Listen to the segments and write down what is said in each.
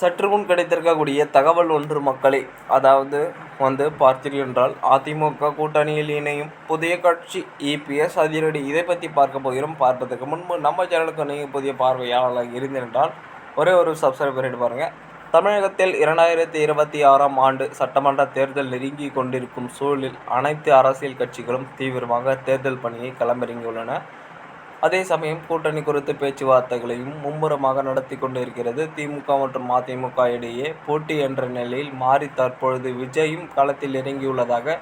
சற்று முன் கிடைத்திருக்கக்கூடிய தகவல் ஒன்று மக்களை அதாவது வந்து பார்த்தீர்கள் என்றால் அதிமுக கூட்டணியில் இணையும் புதிய கட்சி இபிஎஸ் அதிரடி இதை பற்றி பார்க்க போகிறோம். பார்ப்பதற்கு முன்பு நம்ம சேனலுக்கு நீங்கள் புதிய பார்வையாளராக இருந்திருந்தால் ஒரே ஒரு சப்ஸ்கிரைப் பண்ணிட்டு பாருங்கள் தமிழகத்தில் இரண்டாயிரத்தி இருபத்தி ஆறாம் ஆண்டு சட்டமன்ற தேர்தல் நெருங்கி கொண்டிருக்கும் சூழலில் அனைத்து அரசியல் கட்சிகளும் தீவிரமாக தேர்தல் பணியை களமிறங்கியுள்ளன. அதே சமயம் கூட்டணி குறித்து பேச்சுவார்த்தைகளையும் மும்முரமாக நடத்தி கொண்டிருக்கிறது. திமுக மற்றும் அதிமுக இடையே போட்டி என்ற நிலையில் மாறி தற்பொழுது விஜயும் களத்தில் இறங்கியுள்ளதாக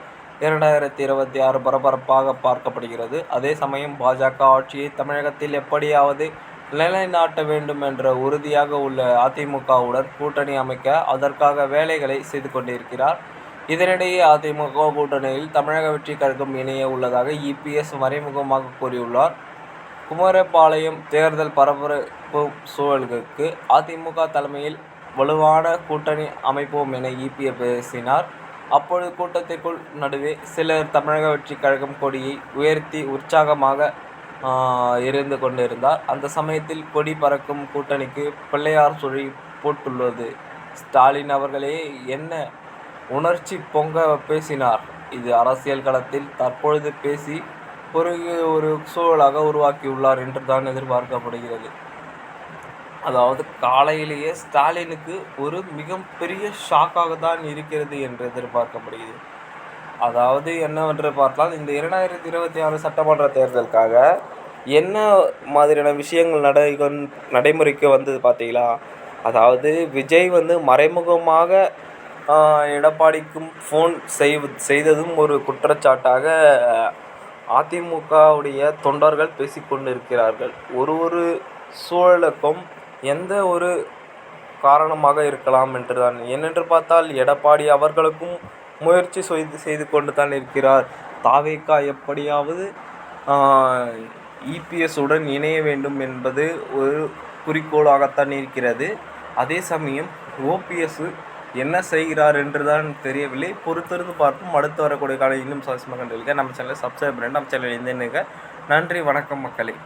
இரண்டாயிரத்தி இருபத்தி ஆறு பரபரப்பாக பார்க்கப்படுகிறது. அதே சமயம் பாஜக ஆட்சியை தமிழகத்தில் எப்படியாவது நிலைநாட்ட வேண்டும் என்ற உறுதியாக உள்ள அதிமுகவுடன் கூட்டணி அமைக்க அதற்காக வேலைகளை செய்து கொண்டிருக்கிறார். இதனிடையே அதிமுக கூட்டணியில் தமிழக வெற்றி கழகம் இணைய உள்ளதாக இபிஎஸ் மறைமுகமாக கூறியுள்ளார். குமாரபாளையம் தேர்தல் பரபரப்பு சூழல்களுக்கு அதிமுக தலைமையில் வலுவான கூட்டணி அமைப்போம் என இபிஏ பேசினார். அப்பொழுது கூட்டத்திற்குள் நடுவே சிலர் தமிழக வெற்றி கழகம் கொடியை உயர்த்தி உற்சாகமாக இருந்து கொண்டிருந்தார். அந்த சமயத்தில் கொடி பறக்கும் கூட்டணிக்கு பிள்ளையார் சுழி போட்டுள்ளது. ஸ்டாலின் அவர்களே என்ன உணர்ச்சி பொங்க பேசினார். இது அரசியல் களத்தில் தற்பொழுது பேசி ஒரு ஒரு சூழலாக உருவாக்கியுள்ளார் என்று தான் எதிர்பார்க்கப்படுகிறது. அதாவது காலையிலேயே ஸ்டாலினுக்கு ஒரு மிகப்பெரிய ஷாக்காக தான் இருக்கிறது என்று எதிர்பார்க்கப்படுகிறது. அதாவது என்னவென்று பார்த்தால் இந்த இரண்டாயிரத்தி இருபத்தி ஆறு சட்டமன்ற தேர்தலுக்காக என்ன மாதிரியான விஷயங்கள் நடை நடைமுறைக்கு வந்தது பார்த்தீங்களா? அதாவது விஜய் வந்து மறைமுகமாக எடப்பாடிக்கும் ஃபோன் செய் செய்ததும் ஒரு குற்றச்சாட்டாக அதிமுகவுடைய தொண்டர்கள் பேசிக்கொண்டிருக்கிறார்கள். ஒரு ஒரு சூழலுக்கும் எந்த ஒரு காரணமாக இருக்கலாம் என்று தான் ஏனென்று பார்த்தால் எடப்பாடி அவர்களுக்கும் முயற்சி செய்து செய்து கொண்டு தான் இருக்கிறார். தாவேக்கா எப்படியாவது இபிஎஸ் உடன் இணைய வேண்டும் என்பது ஒரு குறிக்கோளாகத்தான் இருக்கிறது. அதே சமயம் ஓபிஎஸ் என்ன செய்கிறார் என்று தான் தெரியவில்லை. பொறுத்திருந்து பார்ப்போம். அடுத்து வரக்கூடிய காலம் இன்னும் சுவாரஸ்யமாக கண்டிருக்க நம்ம சேனலை சப்ஸ்கிரைப் பண்ணி நம்ம சேனல் இருந்தேன்னு நன்றி வணக்கம் மக்களே.